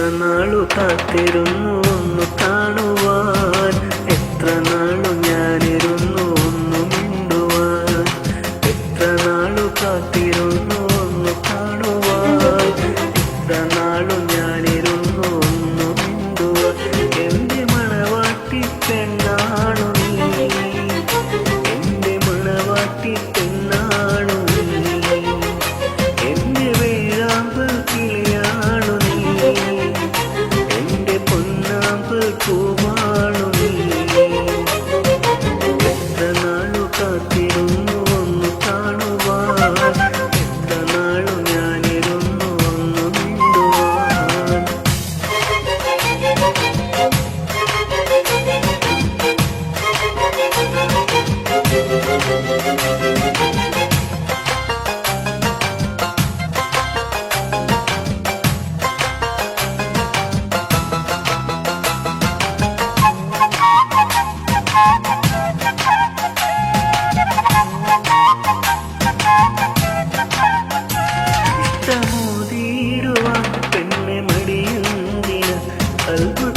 നാളു കാത്തിരുന്നു ഒന്ന് കാണുവാൻ? എത്ര നാളു ഞാനിരുന്നു ഒന്ന് മിണ്ടുവാൻ? എത്ര നാളു കാത്തിരുന്നു corpo. Anh